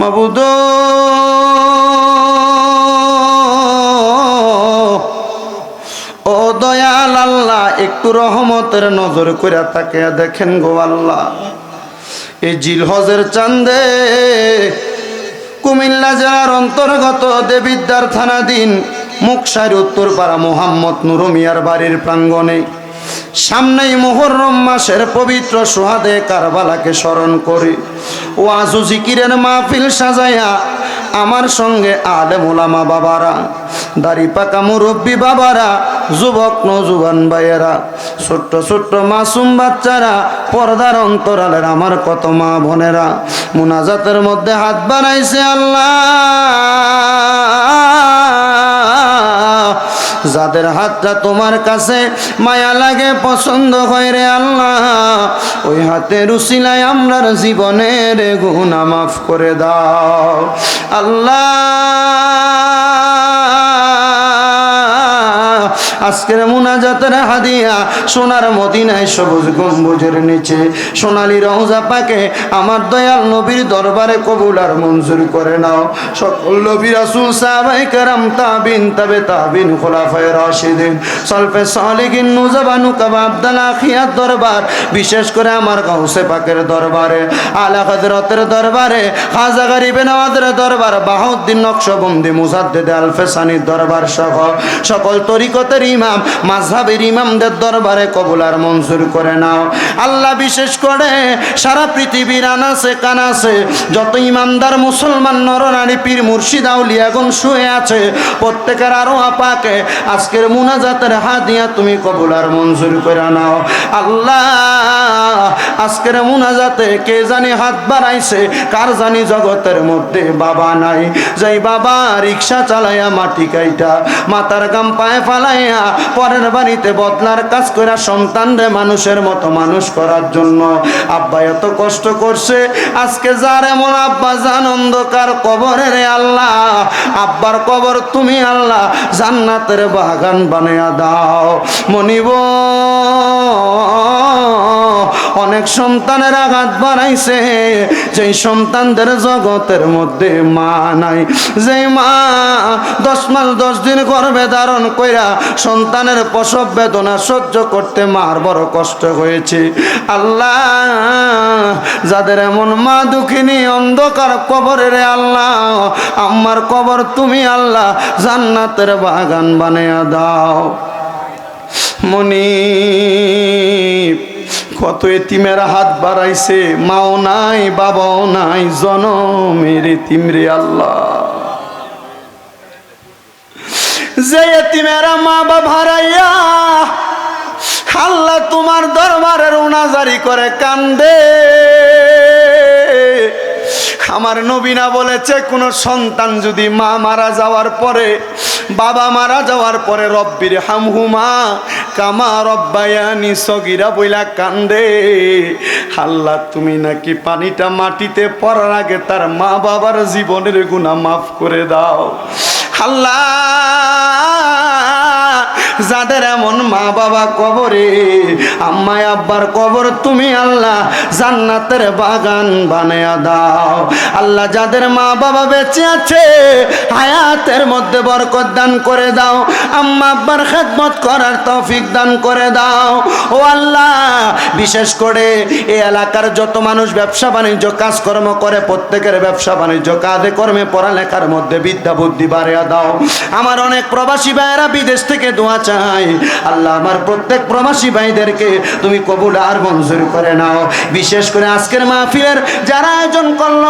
মাবুদ। ও দয়াল আল্লাহ, একটু রহমতের নজর করে তাকে দেখেন গো আল্লাহ। এই জিলহজের চান্দে কুমিল্লা জেলার অন্তর্গত দেবিদ্যার থানাধীন মুকসার উত্তরপাড়া মোহাম্মদ নুরমিয়ার বাড়ির প্রাঙ্গণে সামনেই মোহরম মাসের পবিত্র সোহাদে কারবালাকে স্মরণ করে। ওয়াজু জিকিরের মাহফিল সাজাইয়া আমার সঙ্গে আলেম ওলামা বাবারা, দাড়ি পাকা মুরব্বী বাবারা, যুবক নজুবান ভাইয়েরা, ছোট্ট ছোট্ট মাসুম বাচ্চারা, পর্দার অন্তরালের আমার কত মা বোনেরা, মুনাজাতের মধ্যে হাত বাড়াইছে আল্লাহ। যাদের হাতটা তোমার কাছে মায়া লাগে, পছন্দ হয় রে আল্লাহ, ওই হাতে রুসিলায় আমরার জীবনের গুণা মাফ করে দাও। আল্লাহ আজকের মুনাজাতের হাদিয়া সোনার মদিনায় সবুজ গম্বুজের নিচে। সোনালি রওজা পাকে আমার দয়াল নবীর দরবারে কবুল আর মঞ্জুর করে নাও। সকল নবী রাসূল, সাহাবায়ে কেরাম, তাবিন, তবে তাবিন, খোলাফায়ে রাশিদিন। সলফে সালেকিন নুজাবানু কাবা আব্দুল আখিয়ার দরবার, বিশেষ করে আমার গাউসে পাকের দরবারে। আলা হযরতের দরবারে, খাজা গরিবে নওয়াজের দরবার, বাহাউদ্দিন নকশবন্দি মুজাদ্দিদ আলফেসানির দরবার সহ সকল তরিকতের ইমাম মাঝহাবের ইমামদের দরবারে কবুল আর মঞ্জুর করে নাও। আল্লাহ বিশেষ করে সারা পৃথিবীর আনাসে কানাসে যত ইমামদার মুসলমান নরনারী পীর মুর্শিদ আউলিয়াগুন শুয়ে আছে, প্রত্যেকের আরও আপাকে আজকের মুনাজাতের হাদিয়া তুমি কবুল আর মঞ্জুর করে নাও। আল্লাহ আজকের মুনাজাতে কে জানি হাত বাড়াইছে? কার জানি জগতের মধ্যে বাবা নাই? যাই বাবা রিক্সা চালাইয়া মাটি কাইটা, মাথার গাম পায়ে ফালাইয়া পরের বাড়িতে বদলার কাজ করে সন্তান রে মানুষের মতো মানুষ করার জন্য। আব্বা এত কষ্ট করছে, আজকে যার এমন আব্বা জান অন্ধকার কবরে রে আল্লাহ। আব্বার কবর তুমি আল্লাহ, জান্নাতের বাগান বানিয়ে দাও। মনিব অনেক সন্তানের আঘাত বাড়াইছে। যেই সন্তানদের জগতের মধ্যে মা নাই, যেই মা দশ মাস দশ দিন গর্ভে ধারণ কইরা সন্তানের প্রসব বেদনা সহ্য করতে মার বড় কষ্ট হয়েছে। আল্লাহ, যাদের এমন মা দুঃখিনী অন্ধকার কবরে রে আল্লাহ, আমার কবর তুমি আল্লাহ জান্নাতের বাগান বানিয়ে দাও। মনি কত এতিমের হাত বাড়াইছে? মাও নাই, বাবাও নাই, জনমের এতিম রে আল্লাহ। যে এতিমেরা মা বাবা হারাইয়া আল্লাহ তোমার দরবারের উনাজারি করে কান্দে। আমার নবীনা বলেছে, কোন সন্তান যদি মা মারা যাওয়ার পরে বাবা মারা যাওয়ার পরে রব্বির হামহুমা কামা রব্বায়ানি সগিরা বইলা কান্দে। হাল্লা, তুমি নাকি পানিটা মাটিতে পড়ার আগে তার মা বাবার জীবনের গুণা মাফ করে দাও। আল্লাহ যাদের এমন মা বাবা কবরে, আম্মায় আব্বার কবর তুমি আল্লাহ জান্নাতের বাগান বানিয়ে দাও। আল্লাহ যাদের মা বাবা বেঁচে আছে, হায়াতের মধ্যে বরকত দান করে দাও। আম্মা আব্বার খেদমত করার তৌফিক দান করে দাও। ও আল্লাহ, বিশেষ করে এই এলাকার যত মানুষ ব্যবসা বাণিজ্য কাজকর্ম করে, প্রত্যেকের ব্যবসা বাণিজ্য কাজে কর্মে পড়ালেখার মধ্যে বিদ্যা বুদ্ধি বাড়িয়ে দাও। আমার অনেক প্রবাসী ভাইয়েরা বিদেশ থেকে দোয়া চাই। আল্লাহ আমার প্রত্যেক প্রবাসী ভাইদেরকে তুমি কবুল আর মঞ্জুর করে নাও। বিশেষ করে আজকের মাহফিলের যারা আয়োজন করল,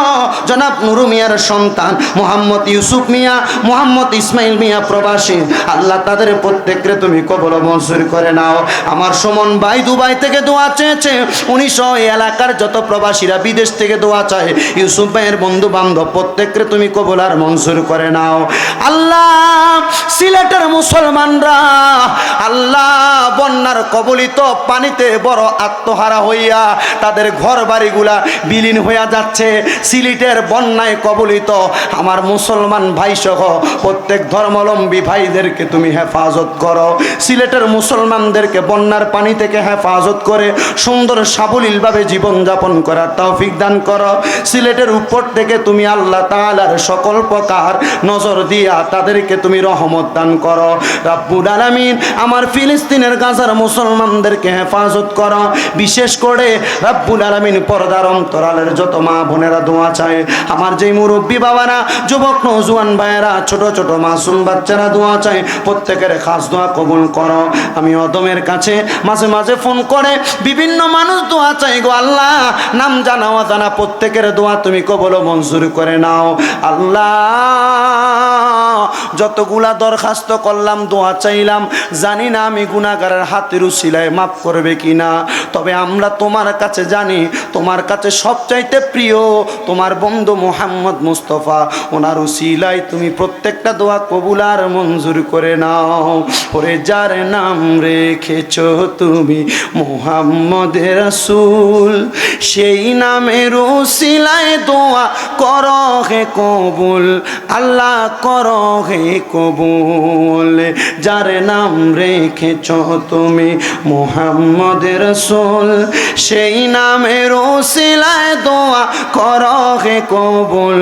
জনাব নুরু মিয়ার সন্তান, মোহাম্মদ ইউসুফ মিয়া, মোহাম্মদ ইসমাইল মিয়া প্রবাসী, আল্লাহ তাদের প্রত্যেককে তুমি কবল মঞ্জুর করে নাও। আমার সমন ভাই দুবাই থেকে দোয়া চেয়েছে উনিশশো এলাকার যত প্রবাসীরা বিদেশ থেকে দোয়া চায়, ইউসুফ ভাইয়ের বন্ধু বান্ধব প্রত্যেককে তুমি কবল আর মঞ্জুর করে নাও। আল্লাহ সিলেটের মুসলমানরা আল্লাহ বন্যার কবলিত পানিতে বড় আত্মহারা হইয়া তাদের ঘর বাড়িগুলা বিলীন হইয়া যাচ্ছে। সিলেটের বন্যায় কবলিত আমার মুসলমান ভাই সহ প্রত্যেক ধর্মাবলম্বী ভাইদেরকে তুমি হেফাজত করো। সিলেটের মুসলমানদেরকে বন্যার পানি থেকে হেফাজত করে সুন্দর সাবলীলভাবে জীবনযাপন করার তৌফিক দান করো। সিলেটের উপর থেকে তুমি আল্লাহ তাআলার সকল প্রকার নজর দিয়া তাদেরকে তুমি রহমত দান করো। রাব্বুল আলামিন আমার ফিলিস্তিনের গাজার মুসলমানদেরকে হেফাজত করো। বিশেষ করে রাব্বুল আলামিন পর্দার অন্তরালের যত মা বোনেরা দোয়া চায়। আমার যেই মুরব্বী বাবারা, যুবক নজওয়ান ভাইয়েরা, ছোট ছোট মাসুম বাচ্চারা দোয়া চায়, প্রত্যেকের খাস দোয়া কবুল করো। আমি অদমের কাছে মাঝে মাঝে ফোন করে, বিভিন্ন মানুষ দোয়া চাই গো আল্লাহ, নাম জানা অজানা প্রত্যেকের দোয়া তুমি কবল মঞ্জুর করে নাও। আল্লাহ যতগুলা দরখাস্ত করলাম, দোয়া চাইলাম, জানি না আমি গুণাগারের হাতের উশিলায় মাফ করবে কিনা। তবে আমরা তোমার কাছে জানি, তোমার কাছে সবচাইতে প্রিয় তোমার বন্ধু মোহাম্মদ মুস্তফা। ওনার উশিলায় তুমি প্রত্যেকটা দোয়া কবুল আর মঞ্জুর করে নাও। ওরে যার নাম রেখেছ তুমি মোহাম্মদের রাসূল, সেই নামের উশিলায় দোয়া কর হে কবুল, আল্লাহ করো হে কবুল। যার নাম রেখেছ তুমি মোহাম্মদের রাসূল, সেই নামের উশিলায় দোয়া করো হে কবুল,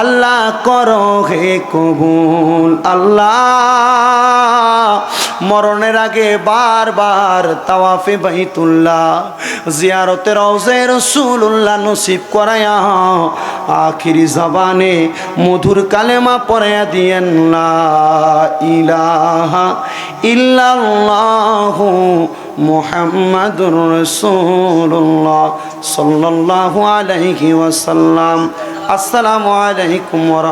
আল্লাহ করো হে কবুল, আল্লাহ। মরণের আগে বারবার তাওয়াফে বাইতুল্লাহ জিয়ারতে রওজে রসুল্লাহ নসিব করায়া, আখিরি জবানে মধুর কালেমা পড়াইয়া দিয়েন লা ইলাহা ইল্লাল্লাহু মুহাম্মাদুর রাসূলুল্লাহ সাল্লাল্লাহু আলাইহি ওয়াসাল্লাম। আসসালামু আলাইকুম ওয়া